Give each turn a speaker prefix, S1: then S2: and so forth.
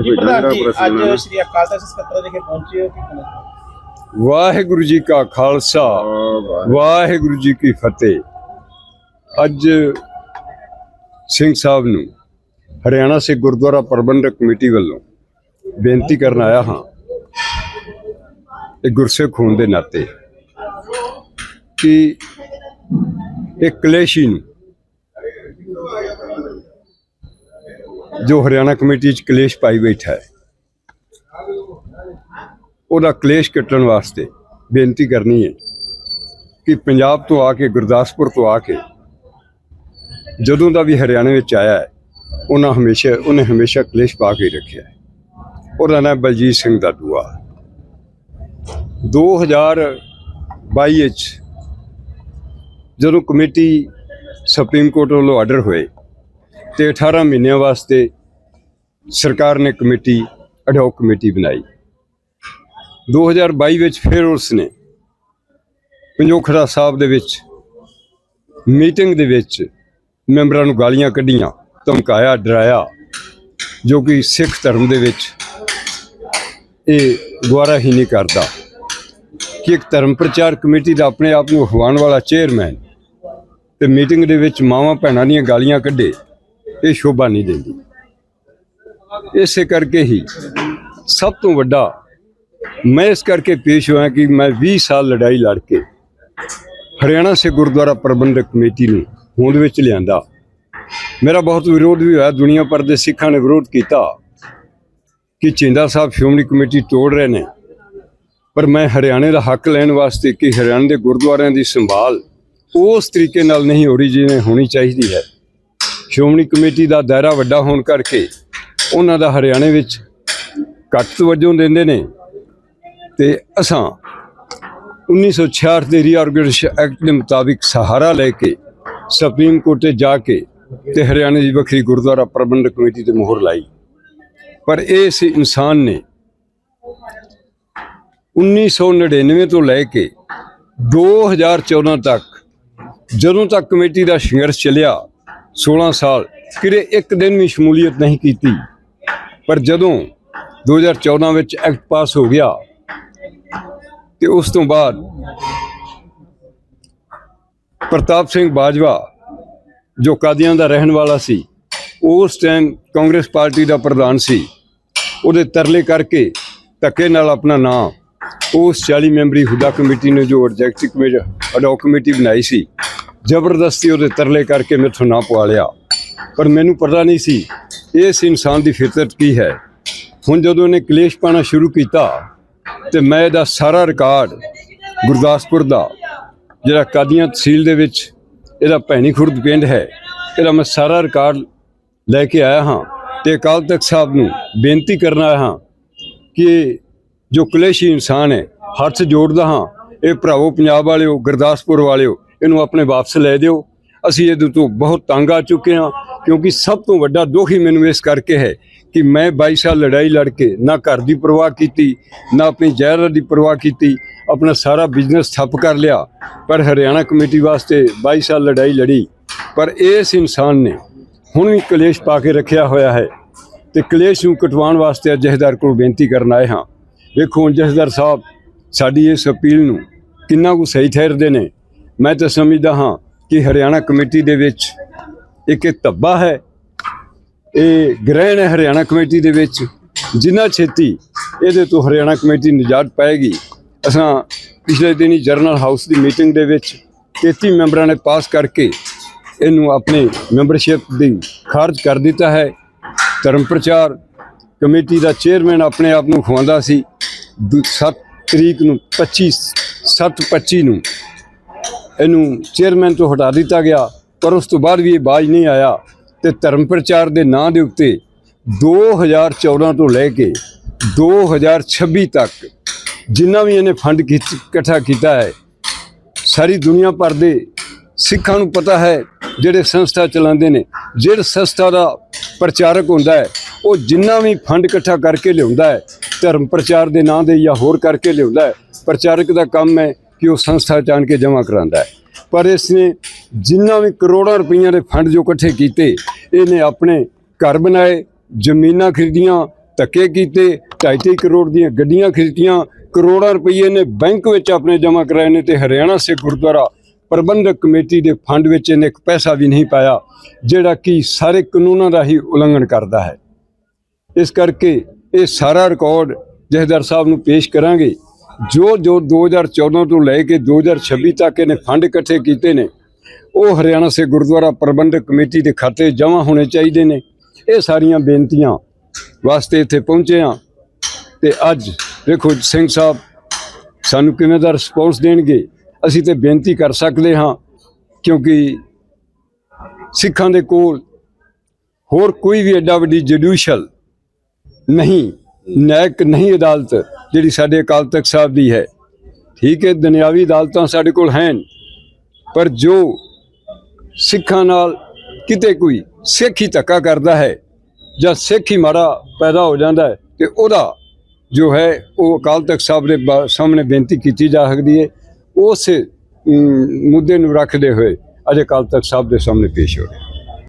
S1: ਜੀ ਪ੍ਰਧਾਨ ਜੀ
S2: ਪੂਰਾ
S1: ਅੱਜ
S2: ਸਨਮਾਨ।
S1: ਸ਼੍ਰੀ ਅਕਾਲ ਤਖਤ ਸਕੱਤਰ ਵਿਖੇ ਪਹੁੰਚੇ ਹੋ ਕਿ ਨਹੀਂ?
S3: ਵਾਹਿਗੁਰੂ ਜੀ ਕਾ ਖਾਲਸਾ ਵਾਹਿਗੁਰੂ ਜੀ ਕੀ ਫਤਿਹ ਅੱਜ ਸਿੰਘ ਸਾਹਿਬ ਨੂੰ ਹਰਿਆਣਾ ਸਿੱਖ ਗੁਰਦੁਆਰਾ ਪ੍ਰਬੰਧਕ ਕਮੇਟੀ ਵੱਲੋਂ ਬੇਨਤੀ ਕਰਨ ਆਇਆ ਹਾਂ ਇਹ ਗੁਰਸਿੱਖ ਹੋਣ ਦੇ ਨਾਤੇ ਕਿ ਇੱਕ ਕਲੇਸ਼ੀ ਨੂੰ ਜੋ ਹਰਿਆਣਾ ਕਮੇਟੀ ਚ ਕਲੇਸ਼ ਪਾਈ ਬੈਠਾ ਹੈ, ਉਹਦਾ ਕਲੇਸ਼ ਕੱਟਣ ਵਾਸਤੇ ਬੇਨਤੀ ਕਰਨੀ ਹੈ ਕਿ ਪੰਜਾਬ ਤੋਂ ਆ ਕੇ, ਗੁਰਦਾਸਪੁਰ ਤੋਂ ਆ ਕੇ ਜਦੋਂ ਦਾ ਵੀ ਹਰਿਆਣੇ ਵਿੱਚ ਆਇਆ ਹੈ, ਉਹਨਾਂ ਹਮੇਸ਼ਾ, ਉਹਨੇ ਹਮੇਸ਼ਾ ਕਲੇਸ਼ ਪਾ ਕੇ ਰੱਖਿਆ ਉਹਦਾ ਨਾਮ ਬਲਜੀਤ ਸਿੰਘ ਦਾ ਦੂਆ। 2022 ਵਿੱਚ ਜਦੋਂ ਕਮੇਟੀ ਸੁਪਰੀਮ ਕੋਰਟ ਵੱਲੋਂ ਆਰਡਰ ਹੋਏ ਤੇ 18 ਮਹੀਨਿਆਂ ਵਾਸਤੇ ਸਰਕਾਰ ਨੇ ਕਮੇਟੀ ਅਡੌਕ ਕਮੇਟੀ ਬਣਾਈ। 2022 ਵਿੱਚ ਫਿਰ ਉਸ ਨੇ ਪੰਜੋਖੜਾ ਸਾਹਿਬ ਦੇ ਵਿੱਚ ਮੀਟਿੰਗ ਦੇ ਵਿੱਚ ਮੈਂਬਰਾਂ ਨੂੰ ਗਾਲੀਆਂ ਕੱਢੀਆਂ, ਧਮਕਾਇਆ, ਡਰਾਇਆ, ਜੋ ਕਿ ਸਿੱਖ ਧਰਮ ਦੇ ਵਿੱਚ ਇਹ ਗਵਾਰਾ ਹੀ ਨਹੀਂ ਕਰਦਾ। ਕਿ ਇੱਕ ਧਰਮ ਪ੍ਰਚਾਰ ਕਮੇਟੀ ਦਾ ਆਪਣੇ ਆਪ ਨੂੰ ਅਖਵਾਉਣ ਵਾਲਾ ਚੇਅਰਮੈਨ ਤੇ ਮੀਟਿੰਗ ਦੇ ਵਿੱਚ ਮਾਵਾਂ ਭੈਣਾਂ ਦੀਆਂ ਗਾਲੀਆਂ ਕੱਢੇ ਇਹ ਸ਼ੋਭਾ ਨਹੀਂ ਦਿੰਦੀ। ਇਸੇ ਕਰਕੇ ਹੀ ਸਭ ਤੋਂ ਵੱਡਾ ਮੈਂ ਇਸ ਕਰਕੇ ਪੇਸ਼ ਹੋਇਆ ਕਿ ਮੈਂ 20 ਸਾਲ ਲੜਾਈ ਲੜ ਕੇ ਹਰਿਆਣਾ ਸੇ ਗੁਰਦੁਆਰਾ ਪ੍ਰਬੰਧਕ ਕਮੇਟੀ ਨੂੰ ਹੋਂਦ ਵਿੱਚ ਲਿਆਂਦਾ। ਮੇਰਾ ਬਹੁਤ ਵਿਰੋਧ ਵੀ ਹੋਇਆ। ਦੁਨੀਆ ਭਰ ਦੇ ਸਿੱਖਾਂ ਨੇ ਵਿਰੋਧ ਕੀਤਾ ਕਿ ਚਿੰਦਾ ਸਾਹਿਬ ਸ਼੍ਰੋਮਣੀ ਕਮੇਟੀ ਤੋੜ ਰਹੇ ਨੇ। ਪਰ ਮੈਂ ਹਰਿਆਣੇ ਦਾ ਹੱਕ ਲੈਣ ਵਾਸਤੇ ਕਿ ਹਰਿਆਣੇ ਦੇ ਗੁਰਦੁਆਰਿਆਂ ਦੀ ਸੰਭਾਲ ਉਸ ਤਰੀਕੇ ਨਾਲ ਨਹੀਂ ਹੋ ਰਹੀ ਜਿਵੇਂ ਹੋਣੀ ਚਾਹੀਦੀ ਹੈ। ਸ਼੍ਰੋਮਣੀ ਕਮੇਟੀ ਦਾ ਦਾਇਰਾ ਵੱਡਾ ਹੋਣ ਕਰਕੇ ਉਹਨਾਂ ਦਾ ਹਰਿਆਣੇ ਵਿੱਚ ਘੱਟ ਤਵੱਜੋ ਦਿੰਦੇ ਨੇ ਤੇ ਅਸਾਂ 1966 ਦੇ ਰੀਆਰਗੇਨਾਈਜੇਸ਼ਨ ਐਕਟ ਦੇ ਮੁਤਾਬਿਕ ਸਹਾਰਾ ਲੈ ਕੇ ਸੁਪਰੀਮ ਕੋਰਟ ਤੇ ਜਾ ਕੇ ਤੇ ਹਰਿਆਣੇ ਦੀ ਵੱਖਰੀ ਗੁਰਦੁਆਰਾ ਪ੍ਰਬੰਧਕ ਕਮੇਟੀ ਤੇ ਮੋਹਰ ਲਾਈ। ਪਰ ਇਸ ਇਨਸਾਨ ਨੇ 1999 ਤੋਂ ਲੈ ਕੇ 2014 ਤੱਕ ਜਦੋਂ ਤੱਕ ਕਮੇਟੀ ਦਾ ਸੰਘਰਸ਼ ਚੱਲਿਆ 16 ਸਾਲ ਕਿਰੇ ਇੱਕ ਦਿਨ ਵੀ ਸ਼ਮੂਲੀਅਤ ਨਹੀਂ ਕੀਤੀ। ਪਰ ਜਦੋਂ 2014 ਵਿੱਚ ਐਕਟ ਪਾਸ ਹੋ ਗਿਆ, ਤੇ ਉਸ ਤੋਂ ਬਾਅਦ ਪ੍ਰਤਾਪ ਸਿੰਘ ਬਾਜਵਾ ਜੋ ਕਾਦੀਆਂ ਦਾ ਰਹਿਣ ਵਾਲਾ ਸੀ ਉਸ ਟਾਈਮ ਕਾਂਗਰਸ ਪਾਰਟੀ ਦਾ ਪ੍ਰਧਾਨ ਸੀ। ਉਹਦੇ ਤਰਲੇ ਕਰਕੇ ਧੱਕੇ ਨਾਲ ਆਪਣਾ ਨਾਮ ਉਸ 40 ਮੈਂਬਰੀ ਹੁਦਾ ਕਮੇਟੀ ਨੇ ਜੋ ਐਗਜ਼ੈਕਟਿਵ ਕਮੇਟੀ ਅਡੌਕ ਕਮੇਟੀ ਬਣਾਈ ਸੀ। ਜ਼ਬਰਦਸਤੀ ਉਹਦੇ ਤਰਲੇ ਕਰਕੇ ਮੈਥੋਂ ਨਾ ਪਵਾ ਲਿਆ। ਪਰ ਮੈਨੂੰ ਪਤਾ ਨਹੀਂ ਸੀ, ਇਸ ਇਨਸਾਨ ਦੀ ਫਿਤਰਤ ਕੀ ਹੈ। ਹੁਣ ਜਦੋਂ ਇਹਨੇ ਕਲੇਸ਼ ਪਾਣਾ ਸ਼ੁਰੂ ਕੀਤਾ, ਤੇ ਮੈਂ ਇਹਦਾ ਸਾਰਾ ਰਿਕਾਰਡ ਗੁਰਦਾਸਪੁਰ ਦਾ, ਜਿਹੜਾ ਕਾਦੀਆਂ ਤਹਿਸੀਲ ਦੇ ਵਿੱਚ ਇਹਦਾ ਭੈਣੀ ਖੁਰਦ ਪਿੰਡ ਹੈ, ਇਹਦਾ ਮੈਂ ਸਾਰਾ ਰਿਕਾਰਡ ਲੈ ਕੇ ਆਇਆ ਹਾਂ। ਤੇ ਅਕਾਲ ਤਖਤ ਸਾਹਿਬ ਨੂੰ ਬੇਨਤੀ ਕਰਨ ਆਇਆ ਹਾਂ ਕਿ ਜੋ ਕਲੇਸ਼ੀ ਇਨਸਾਨ ਹੈ, ਹੱਥ ਜੋੜਦਾ ਹਾਂ, ਇਹ ਭਰਾਵੋ ਪੰਜਾਬ ਵਾਲਿਓ, ਗੁਰਦਾਸਪੁਰ ਵਾਲਿਓ ਇਹਨੂੰ ਆਪਣੇ ਵਾਪਸ ਲੈ ਦਿਓ। ਅਸੀਂ ਇਹਦੇ ਤੋਂ ਬਹੁਤ ਤੰਗ ਆ ਚੁੱਕੇ ਹਾਂ, ਕਿਉਂਕਿ ਸਭ ਤੋਂ ਵੱਡਾ ਦੁੱਖ ਹੀ ਮੈਨੂੰ ਇਸ ਕਰਕੇ ਹੈ ਕਿ ਮੈਂ 22 ਸਾਲ ਲੜਾਈ ਲੜ ਕੇ ਨਾ ਘਰ ਦੀ ਪਰਵਾਹ ਕੀਤੀ, ਨਾ ਆਪਣੀ ਜਾਇਦਾਦ ਦੀ ਪਰਵਾਹ ਕੀਤੀ, ਆਪਣਾ ਸਾਰਾ ਬਿਜ਼ਨਸ ਠੱਪ ਕਰ ਲਿਆ। ਪਰ ਹਰਿਆਣਾ ਕਮੇਟੀ ਵਾਸਤੇ 22 ਸਾਲ ਲੜਾਈ ਲੜੀ। ਪਰ ਇਸ ਇਨਸਾਨ ਨੇ ਹੁਣ ਵੀ ਕਲੇਸ਼ ਪਾ ਕੇ ਰੱਖਿਆ ਹੋਇਆ ਹੈ ਤੇ ਕਲੇਸ਼ ਨੂੰ ਕਟਵਾਉਣ ਵਾਸਤੇ ਅੱਜ ਜਥੇਦਾਰ ਕੋਲ ਬੇਨਤੀ ਕਰਨ ਆਏ ਹਾਂ। ਵੇਖੋ ਹੁਣ ਜਥੇਦਾਰ ਸਾਹਿਬ, ਸਾਡੀ ਇਸ ਅਪੀਲ ਨੂੰ ਕਿੰਨਾ ਕੁ ਸਹੀ ਠਹਿਰਦੇ ਨੇ। ਮੈਂ ਤਾਂ ਸਮਝਦਾ ਹਾਂ ਕਿ ਹਰਿਆਣਾ ਕਮੇਟੀ ਦੇ ਵਿੱਚ ਇੱਕ ਇਹ ਧੱਬਾ ਹੈ। ਇਹ ਗ੍ਰਹਿਣ ਹੈ ਹਰਿਆਣਾ ਕਮੇਟੀ ਦੇ ਵਿੱਚ। ਜਿੰਨਾ ਛੇਤੀ ਇਹਦੇ ਤੋਂ ਹਰਿਆਣਾ ਕਮੇਟੀ ਨਿਜਾਤ ਪਾਏਗੀ, ਅਸਾਂ ਪਿਛਲੇ ਦਿਨੀ ਜਰਨਲ ਹਾਊਸ ਦੀ ਮੀਟਿੰਗ ਦੇ ਵਿੱਚ 33 ਮੈਂਬਰਾਂ ਨੇ ਪਾਸ ਕਰਕੇ ਇਹਨੂੰ ਆਪਣੀ ਮੈਂਬਰਸ਼ਿਪ ਦੀ ਖਾਰਜ ਕਰ ਦਿੱਤਾ ਹੈ। ਧਰਮ ਪ੍ਰਚਾਰ ਕਮੇਟੀ ਦਾ ਚੇਅਰਮੈਨ ਆਪਣੇ ਆਪ ਨੂੰ ਖਵਾਉਂਦਾ ਸੀ। 7 ਤਰੀਕ ਨੂੰ 25 7 25 ਨੂੰ ਇਹਨੂੰ ਚੇਅਰਮੈਨ ਤੋਂ ਹਟਾ ਦਿੱਤਾ ਗਿਆ, ਪਰ ਉਸ ਤੋਂ ਬਾਅਦ ਵੀ ਇਹ ਬਾਜ ਨਹੀਂ ਆਇਆ ਤੇ ਧਰਮ ਪ੍ਰਚਾਰ ਦੇ ਨਾਂ ਦੇ ਉੱਤੇ 2014 ਤੋਂ ਲੈ ਕੇ 2026 ਤੱਕ ਜਿੰਨਾ ਵੀ ਇਹਨੇ ਫੰਡ ਕੀਤ- ਇਕੱਠਾ ਕੀਤਾ ਹੈ, ਸਾਰੀ ਦੁਨੀਆ ਭਰ ਦੇ ਸਿੱਖਾਂ ਨੂੰ ਪਤਾ ਹੈ ਜਿਹੜੇ ਸੰਸਥਾ ਚਲਾਉਂਦੇ ਨੇ, ਜਿਹੜੇ ਸੰਸਥਾ ਦਾ ਪ੍ਰਚਾਰਕ ਹੁੰਦਾ ਹੈ, ਉਹ ਜਿੰਨਾ ਵੀ ਫੰਡ ਇਕੱਠਾ ਕਰਕੇ ਲਿਆਉਂਦਾ ਹੈ, ਧਰਮ ਪ੍ਰਚਾਰ ਦੇ ਨਾਂ ਦੇ ਜਾਂ ਹੋਰ ਕਰਕੇ ਲਿਆਉਂਦਾ ਹੈ, ਪ੍ਰਚਾਰਕ ਦਾ ਕੰਮ ਹੈ ਕਿ ਉਹ ਸੰਸਥਾ ਚਾਣ ਕੇ ਜਮ੍ਹਾਂ ਕਰਾਉਂਦਾ ਹੈ। ਪਰ ਇਸ ਨੇ ਜਿੰਨਾ ਵੀ ਕਰੋੜਾਂ ਰੁਪਈਆਂ ਦੇ ਫੰਡ ਜੋ ਇਕੱਠੇ ਕੀਤੇ, ਇਹਨੇ ਆਪਣੇ ਘਰ ਬਣਾਏ, ਜ਼ਮੀਨਾਂ ਖਰੀਦੀਆਂ, ਧੱਕੇ ਕੀਤੇ 2.5 ਕਰੋੜ ਦੀਆਂ ਗੱਡੀਆਂ ਖਰੀਦੀਆਂ, ਕਰੋੜਾਂ ਰੁਪਈਏ ਨੇ ਬੈਂਕ ਵਿੱਚ ਆਪਣੇ ਜਮ੍ਹਾਂ ਕਰਾਏ ਨੇ ਤੇ ਹਰਿਆਣਾ ਸਿੱਖ ਗੁਰਦੁਆਰਾ ਪ੍ਰਬੰਧਕ ਕਮੇਟੀ ਦੇ ਫੰਡ ਵਿੱਚ ਇਹਨੇ ਇੱਕ ਪੈਸਾ ਵੀ ਨਹੀਂ ਪਾਇਆ, ਜਿਹੜਾ ਕਿ ਸਾਰੇ ਕਾਨੂੰਨਾਂ ਦਾ ਹੀ ਉਲੰਘਣ ਕਰਦਾ ਹੈ। ਇਸ ਕਰਕੇ ਇਹ ਸਾਰਾ ਰਿਕਾਰਡ ਜਥੇਦਾਰ ਸਾਹਿਬ ਨੂੰ ਪੇਸ਼ ਕਰਾਂਗੇ। ਜੋ ਜੋ 2014 ਤੋਂ ਲੈ ਕੇ 2026 ਤੱਕ ਇਹਨੇ ਫੰਡ ਇਕੱਠੇ ਕੀਤੇ ਨੇ, ਉਹ ਹਰਿਆਣਾ ਸੇ ਗੁਰਦੁਆਰਾ ਪ੍ਰਬੰਧਕ ਕਮੇਟੀ ਦੇ ਖਾਤੇ ਜਮ੍ਹਾਂ ਹੋਣੇ ਚਾਹੀਦੇ ਨੇ। ਇਹ ਸਾਰੀਆਂ ਬੇਨਤੀਆਂ ਵਾਸਤੇ ਇੱਥੇ ਪਹੁੰਚੇ ਹਾਂ ਤੇ ਅੱਜ ਦੇਖੋ ਸਿੰਘ ਸਾਹਿਬ ਸਾਨੂੰ ਕਿਵੇਂ ਦਾ ਰਿਸਪੌਂਸ ਦੇਣਗੇ, ਅਸੀਂ ਤੇ ਬੇਨਤੀ ਕਰ ਸਕਦੇ ਹਾਂ ਕਿਉਂਕਿ ਸਿੱਖਾਂ ਦੇ ਕੋਲ ਹੋਰ ਕੋਈ ਵੀ ਐਡਾ ਵੱਡੀ ਜੁਡੀਸ਼ਲ ਨਹੀਂ, ਨਾਇਕ ਨਹੀਂ ਅਦਾਲਤ ਜਿਹੜੀ ਸਾਡੇ ਅਕਾਲ ਤਖਤ ਸਾਹਿਬ ਦੀ ਹੈ। ਠੀਕ ਹੈ, ਦੁਨਿਆਵੀ ਅਦਾਲਤਾਂ ਸਾਡੇ ਕੋਲ ਹਨ, ਪਰ ਜੋ ਸਿੱਖਾਂ ਨਾਲ ਕਿਤੇ ਕੋਈ ਸਿੱਖ ਹੀ ਧੱਕਾ ਕਰਦਾ ਹੈ ਜਾਂ ਸਿੱਖ ਹੀ ਮਾੜਾ ਪੈਦਾ ਹੋ ਜਾਂਦਾ ਹੈ, ਤੇ ਉਹਦਾ ਜੋ ਹੈ, ਉਹ ਅਕਾਲ ਤਖਤ ਸਾਹਿਬ ਦੇ ਬਾ- ਸਾਹਮਣੇ ਬੇਨਤੀ ਕੀਤੀ ਜਾ ਸਕਦੀ ਹੈ। ਉਸ ਮੁੱਦੇ ਨੂੰ ਰੱਖਦੇ ਹੋਏ ਅੱਜ ਅਕਾਲ ਤਖਤ ਸਾਹਿਬ ਦੇ ਸਾਹਮਣੇ ਪੇਸ਼ ਹੋ ਰਿਹਾ